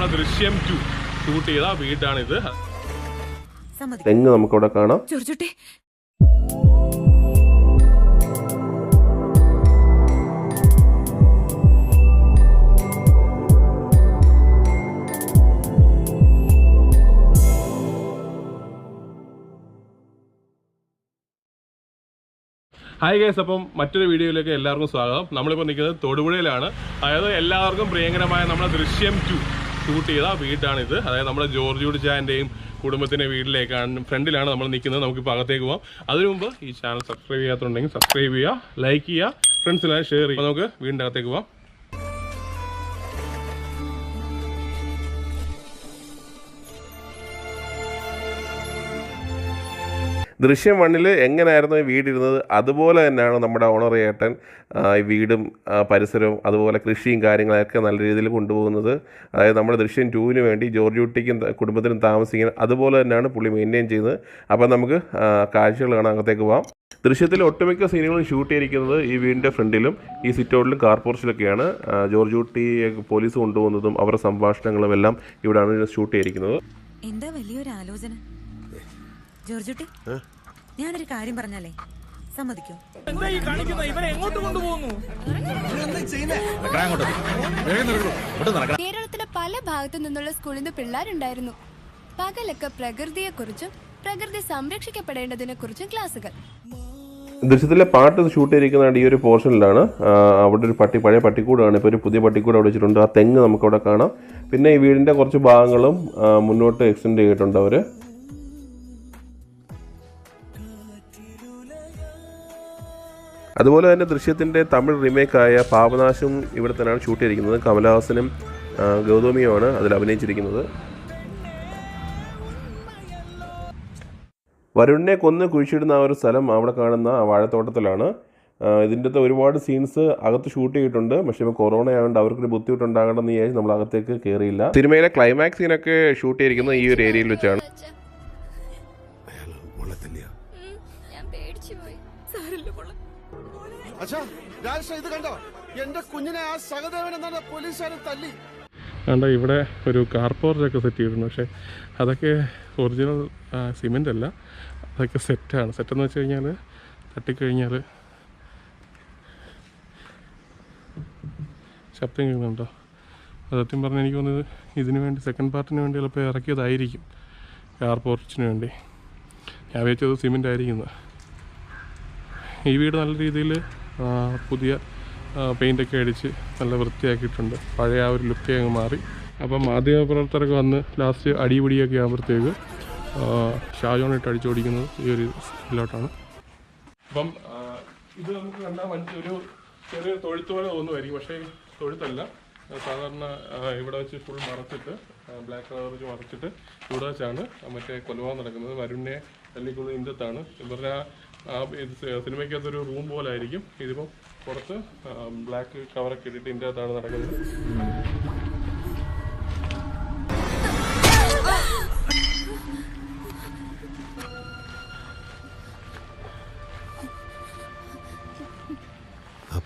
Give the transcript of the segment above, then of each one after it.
നമ്മുടെ ദൃശ്യം to shoot ചെയ്ത വീടാണിത്. തെങ്ങ് നമുക്കവിടെ കാണാം. ചൊറിച്ചോട്ടെ. ഹായ് ഗൈസ് അപ്പം മറ്റൊരു വീഡിയോയിലേക്ക് എല്ലാവർക്കും സ്വാഗതം. നമ്മളിപ്പോൾ നിൽക്കുന്നത് തൊടുപുഴയിലാണ്. അതായത് എല്ലാവർക്കും പ്രിയങ്കരമായ നമ്മുടെ ദൃശ്യം ടു ഷൂട്ട് ചെയ്ത വീടാണിത്. അതായത് നമ്മുടെ ജോർജ് ഉഡിച്ചാന്റെയും കുടുംബത്തിന്റെ വീട്ടിലേക്കാണ് ഫ്രണ്ടിലാണ് നമ്മൾ നിൽക്കുന്നത്. നമുക്കിപ്പോൾ അകത്തേക്ക് പോകാം അതിനു മുമ്പ് ഈ ചാനൽ സബ്സ്ക്രൈബ് ചെയ്യാത്തുണ്ടെങ്കിൽ സബ്സ്ക്രൈബ് ചെയ്യുക ലൈക്ക് ചെയ്യുക ഫ്രണ്ട്സിനായി ഷെയർ ചെയ്യുക. നമുക്ക് വീടിന്റെ അകത്തേക്ക് പോകാം ദൃശ്യം വണ്ണിൽ എങ്ങനെയായിരുന്നു ഈ വീടിരുന്നത്? അതുപോലെ തന്നെയാണ് നമ്മുടെ ഓണർ ഏട്ടൻ ഈ വീടും പരിസരവും അതുപോലെ കൃഷിയും കാര്യങ്ങളൊക്കെ നല്ല രീതിയിൽ കൊണ്ടുപോകുന്നത്. അതായത് നമ്മുടെ ദൃശ്യം ടൂവിന് വേണ്ടി ജോർജ് കുട്ടിക്കും കുടുംബത്തിനും താമസിക്കുന്നത് അതുപോലെ തന്നെയാണ് പുള്ളി മെയിന്റെയിൻ ചെയ്യുന്നത്. അപ്പോൾ നമുക്ക് കാഴ്ചകൾ കാണാൻ അകത്തേക്ക് പോകാം ദൃശ്യത്തിൽ ഒട്ടുമിക്ക സീനുകളും ഷൂട്ട് ചെയ്തിരിക്കുന്നത് ഈ വീടിന്റെ ഫ്രണ്ടിലും ഈ സിറ്റൗട്ടിലും കാർ പോർച്ചിലൊക്കെയാണ് ജോർജ് കുട്ടി പോലീസ് കൊണ്ടുപോകുന്നതും അവരുടെ സംഭാഷണങ്ങളും എല്ലാം ഇവിടെയാണ് ഷൂട്ട് ചെയ്തിരിക്കുന്നത്. എന്താ വലിയൊരു ആലോചന? ജോർജുട്ടി ഞാനൊരു കാര്യം പറഞ്ഞാലേ? സമ്മതിക്കോ. കേരളത്തിലെ പല ഭാഗത്തു നിന്നുള്ള സ്കൂളിൽ നിന്ന് പിള്ളേരുണ്ടായിരുന്നു. പകലൊക്കെ പ്രകൃതിയെ കുറിച്ചും പ്രകൃതി സംരക്ഷിക്കപ്പെടേണ്ടതിനെ കുറിച്ചും ക്ലാസുകൾ ദൃശ്യത്തിലെ പാട്ട് ഷൂട്ട് ചെയ്തിരിക്കുന്നത് ഈ ഒരു പോർഷനിലാണ്. അവിടെ ഒരു പട്ടി പഴയ പട്ടിക്കൂടാണ്. ഇപ്പോൾ ഒരു പുതിയ പട്ടിക്കൂട് അവിടെ വെച്ചിട്ടുണ്ട്. ആ തെങ്ങ് നമുക്കവിടെ കാണാം. പിന്നെ ഈ വീടിന്റെ കുറച്ച് ഭാഗങ്ങളും മുന്നോട്ട് എക്സ്റ്റെൻഡ് ചെയ്തിട്ടുണ്ട് അവർ അതുപോലെ തന്നെ ദൃശ്യത്തിന്റെ തമിഴ് റിമേക്കായ പാപനാശം ഇവിടെ തന്നെയാണ് ഷൂട്ട് ചെയ്തിരിക്കുന്നത്. കമലഹാസനും ഗൗതമിയുമാണ് അതിൽ അഭിനയിച്ചിരിക്കുന്നത്. വരുണിനെ കൊന്ന് കുഴിച്ചിടുന്ന ആ ഒരു സ്ഥലം അവിടെ കാണുന്ന ആ വാഴത്തോട്ടത്തിലാണ്. ഇതിന്റെ അകത്ത് ഒരുപാട് സീൻസ് അകത്ത് ഷൂട്ട് ചെയ്തിട്ടുണ്ട്. പക്ഷേ ഇപ്പോൾ കൊറോണ ആയതുകൊണ്ട് അവർക്കൊരു ബുദ്ധിമുട്ടുണ്ടാകണമെന്ന് വിചാരിച്ച് നമ്മൾ അകത്തേക്ക് കയറിയില്ല സിനിമയിലെ ക്ലൈമാക്സ് സീനൊക്കെ ഷൂട്ട് ചെയ്തിരിക്കുന്നത് ഈ ഒരു ഏരിയയിൽ വെച്ചാണ്. ഞാൻ പേടിച്ചു പോയി. സാരല്ല എന്റെ കുഞ്ഞിനെ ആ സഹദേവൻ എന്നാണ് പോലീസുകാരൻ തല്ലി. കണ്ട ഇവിടെ ഒരു കാർ പോർച്ചൊക്കെ സെറ്റ് ചെയ്തിട്ടുണ്ട്. പക്ഷേ അതൊക്കെ ഒറിജിനൽ സിമെന്റ് അല്ല. അതൊക്കെ സെറ്റാണ് സെറ്റെന്ന് വെച്ച് കഴിഞ്ഞാൽ തട്ടിക്കഴിഞ്ഞാൽ ശബ്ദം കേൾക്കുന്നുണ്ടോ? സത്യം പറഞ്ഞാൽ എനിക്ക് തോന്നുന്നത് ഇതിന് വേണ്ടി സെക്കൻഡ് പാർട്ടിന് വേണ്ടി ചിലപ്പോൾ ഇറക്കിയതായിരിക്കും കാർ വേണ്ടി. ഞാൻ വിചാരിച്ചത് സിമെന്റ് ആയിരിക്കുന്നത് ഈ വീട് നല്ല രീതിയിൽ പുതിയ പെയിന്റൊക്കെ അടിച്ച് നല്ല വൃത്തിയാക്കിയിട്ടുണ്ട്. പഴയ ആ ഒരു ലുക്കേ അങ്ങ് മാറി. അപ്പം മാധ്യമപ്രവർത്തകരൊക്കെ വന്ന് ലാസ്റ്റ് അടിപിടിയൊക്കെ ആകുമ്പോഴത്തേക്ക് ഷാജോൺ ഇട്ട് അടിച്ചോടിക്കുന്നത് ഈ ഒരു ഇതിലോട്ടാണ്. അപ്പം ഇത് നമുക്ക് കണ്ടാൽ ഒരു ചെറിയ തൊഴുത്ത് പോലെ തോന്നുമായിരിക്കും പക്ഷേ തൊഴുത്തല്ല. സാധാരണ ഇവിടെ വെച്ച് ഫുൾ മറച്ചിട്ട് ബ്ലാക്ക് കളർ വെച്ച് മറച്ചിട്ട് ഇവിടെ വെച്ചാണ് മറ്റേ കൊലപാതകം നടക്കുന്നത്. വരുണിനെ തല്ലിക്കൊള്ളുന്ന ഇന്ത്യത്താണ് ഇവരുടെ സിനിമയ്ക്കകത്തൊരു റൂം പോലെ ആയിരിക്കും ഇതിപ്പം പുറത്ത് ബ്ലാക്ക് കവറൊക്കെ ഇട്ടിട്ട് ഇതിന്റെ അകത്താണ് നടക്കുന്നത്. ആ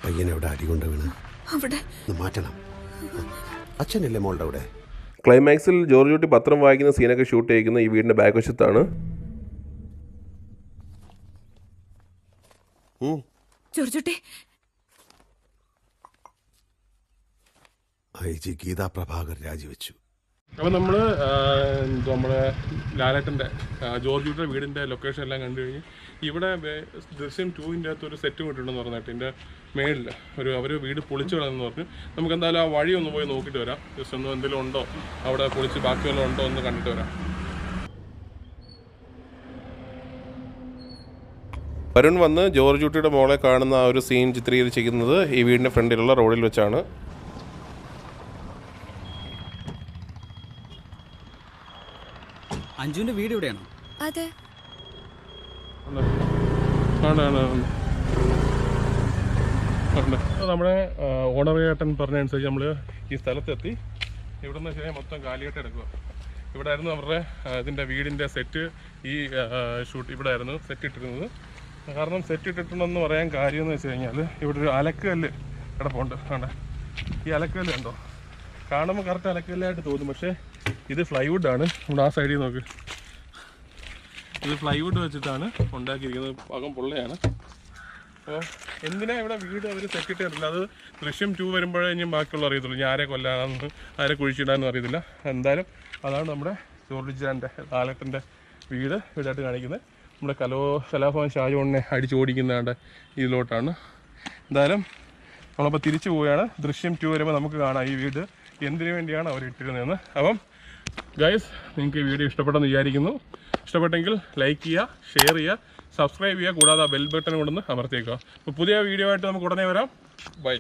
വീണ്. അവിടെ? മാറ്റണം. അച്ഛനല്ലേ മോളുടെ അവിടെ? ക്ലൈമാക്സിൽ ജോർജ് കുട്ടി പത്രം വായിക്കുന്ന സീനൊക്കെ ഷൂട്ട് ചെയ്യിക്കുന്ന ഈ വീടിന്റെ ബാക്ക് വശത്താണ്. ജോർജുട്ടി ഐ ജി ഗീതാ പ്രഭാകർ രാജിവെച്ചു. അപ്പോൾ നമ്മൾ നമ്മുടെ ലാലേട്ടന്റെ ജോർജിയുടെ വീടിന്റെ ലൊക്കേഷൻ എല്ലാം കണ്ടു കഴിഞ്ഞ് ഇവിടെ ദൃശ്യം ടൂവിന്റെ അകത്ത് ഒരു സെറ്റ് വിട്ടിട്ടുണ്ടെന്ന് പറഞ്ഞിട്ട് ഇതിന്റെ മേളിൽ ഒരു അവർ വീട് പൊളിച്ചു കളഞ്ഞെന്ന് പറഞ്ഞു. നമുക്ക് എന്തായാലും ആ വഴി ഒന്ന് പോയി നോക്കിയിട്ട് വരാം. ജസ്റ്റ് ഒന്ന് എന്തെങ്കിലും ഉണ്ടോ? അവിടെ പൊളിച്ച് ബാക്കി വല്ലതും ഉണ്ടോ എന്ന് കണ്ടിട്ട് വരാം. വരുൺ വന്ന് ജോർജ് കുട്ടിയുടെ മോളെ കാണുന്ന ആ ഒരു സീൻ ചിത്രീകരിച്ചിരിക്കുന്നത് ഈ വീടിന്റെ ഫ്രണ്ടിലുള്ള റോഡിൽ വെച്ചാണ്. അഞ്ജുവിന്റെ വീട് എവിടെയാണ് അതെ. നമ്മുടെ ഓണർ ചേട്ടൻ പറഞ്ഞ അനുസരിച്ച് നമ്മൾ ഈ സ്ഥലത്തെത്തി. ഇവിടെ നിന്ന് വെച്ചാൽ മൊത്തം കാലിയായിട്ട് എടുക്കുക. ഇവിടെ ആയിരുന്നു അവരുടെ ഇതിന്റെ വീടിന്റെ സെറ്റ് ഈ ഷൂട്ട് ഇവിടെ ആയിരുന്നു സെറ്റ് ഇട്ടിരുന്നത്. കാരണം സെറ്റ് ഇട്ടിട്ടുണ്ടെന്ന് പറയാൻ കാര്യം എന്ന് വെച്ച് കഴിഞ്ഞാൽ ഇവിടെ ഒരു അലക്കല്ല് കിടപ്പുണ്ട്. കണ്ടേ? ഈ അലക്കല്ല് ഉണ്ടോ കാണുമ്പോൾ കറക്റ്റ് അലക്കല്ലായിട്ട് തോന്നും. പക്ഷേ ഇത് ഫ്ലൈവുഡ് ആണ്. നമ്മുടെ ആ സൈഡിൽ നോക്ക്. ഇത് ഫ്ലൈവുഡ് വെച്ചിട്ടാണ് ഉണ്ടാക്കിയിരിക്കുന്നത്. പകം പൊള്ളയാണ്. അപ്പോൾ എന്തിനാ ഇവിടെ വീട് അവർ സെറ്റ് ഇട്ടിട്ടില്ല അത് ദൃശ്യം ടു വരുമ്പോഴേ ഇനി ബാക്കിയുള്ള അറിയത്തുള്ളൂ. ഞാൻ ആരെ കൊല്ലാനെന്ന് ആരെ കുഴിച്ചിടാനും അറിയത്തില്ല. എന്തായാലും അതാണ് നമ്മുടെ ജോർജിജാന്റെ താലത്തിന്റെ വീട്. വീടായിട്ട് കാണിക്കുന്നത്. നമ്മുടെ കലോ കലാഭവൻ ഷാജോണിനെ അടിച്ചോടിക്കുന്നതാണ്ട് ഇതിലോട്ടാണ്. എന്തായാലും നമ്മളപ്പോൾ തിരിച്ചു പോവുകയാണ്. ദൃശ്യം ടു വരുമ്പോൾ നമുക്ക് കാണാം ഈ വീട്. എന്തിനു വേണ്ടിയാണ് അവർ ഇട്ടിരുന്നതെന്ന്. അപ്പം ഗൈസ് നിങ്ങൾക്ക് ഈ വീഡിയോ ഇഷ്ടപ്പെട്ടെന്ന് വിചാരിക്കുന്നു. ഇഷ്ടപ്പെട്ടെങ്കിൽ ലൈക്ക് ചെയ്യുക ഷെയർ ചെയ്യുക സബ്സ്ക്രൈബ് ചെയ്യുക. കൂടാതെ ബെൽ ബട്ടൺ കൊണ്ടൊന്ന് അമർത്തിയേക്കുക. അപ്പോൾ പുതിയ വീഡിയോ ആയിട്ട് നമുക്ക് ഉടനെ വരാം. ബൈ